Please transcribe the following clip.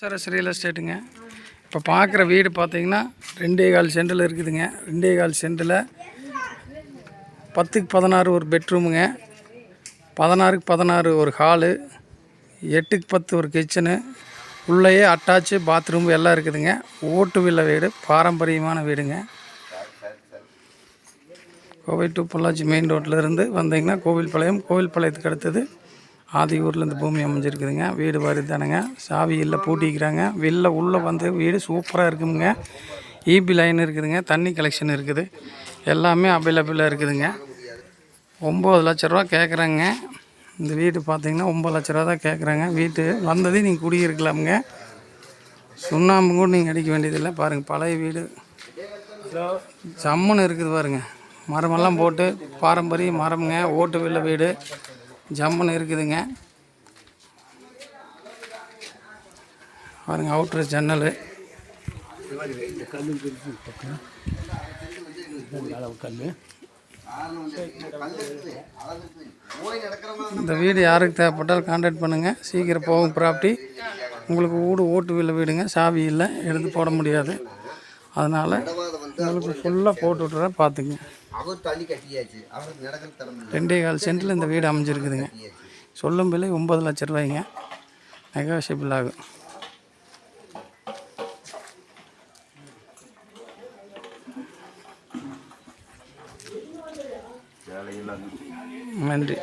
சரஸ் real எஸ்டேட்டுங்க இப்போ பார்க்குற வீடு பார்த்தீங்கன்னா ரெண்டே கால் சென்டில் இருக்குதுங்க. ரெண்டே கால் சென்டில் பத்துக்கு பதினாறு ஒரு பெட்ரூமுங்க பதினாறுக்கு பதினாறு ஒரு ஹாலு எட்டுக்கு பத்து ஒரு கிச்சனு உள்ளேயே அட்டாச்சு பாத்ரூம் எல்லாம் இருக்குதுங்க. ஓட்டு வில்ல வீடு பாரம்பரியமான வீடுங்க. கோவை டு பொள்ளாச்சி மெயின் ரோட்டில் இருந்து வந்தீங்கன்னா கோவில்பாளையம் கோவில்பாளையத்துக்கு அடுத்தது ஆதியூரில் இந்த பூமி அமைஞ்சிருக்குதுங்க. வீடு வருதானுங்க சாவி இல்லை பூட்டிக்கிறாங்க. வெளில உள்ளே வந்து வீடு சூப்பராக இருக்குங்க இபி லைன் இருக்குதுங்க. தண்ணி கலெக்ஷன் இருக்குது. எல்லாமே அவைலபிளாக இருக்குதுங்க. ஒம்பது லட்ச ரூபா கேட்குறாங்க இந்த வீடு பார்த்தீங்கன்னா ஒம்பது லட்ச ரூபா தான் கேட்குறாங்க வீட்டு வந்ததே நீங்கள் குடியிருக்கலாமுங்க. சுண்ணாம்பு கூட நீங்கள் அடிக்க வேண்டியதில்லை. பாருங்கள் பழைய வீடு. ஜம்முன்னு இருக்குது பாருங்க. மரமெல்லாம் போட்டு பாரம்பரிய மரம்ங்க. ஓட்டு வில்ல வீடு. ஜம்முன்னு இருக்குதுங்க. பாருங்க அவுட்ரு ஜன்னல் இந்த வீடு யாருக்கு தேவைப்பட்டாலும் கான்டாக்ட் பண்ணுங்கள் சீக்கிரம் போகும் ப்ராப்பர்ட்டி உங்களுக்கு வீடு ஓட்டு வீல வீடுங்க. சாவி இல்லை எடுத்து போட முடியாது. அதனால் உங்களுக்கு ஃபுல்லாக போட்டு விட்டுறேன் பார்த்துங்க அவர் தள்ளி கட்டியாச்சு. அவருக்கு நடக்கிற திறமை ரெண்டே கால் சென்டில் இந்த வீடு அமைஞ்சிருக்குதுங்க. சொல்லும் விலை ஒம்பது லட்ச ரூபாய்ங்க. நெகோஷியபிள் ஆகும். நன்றி.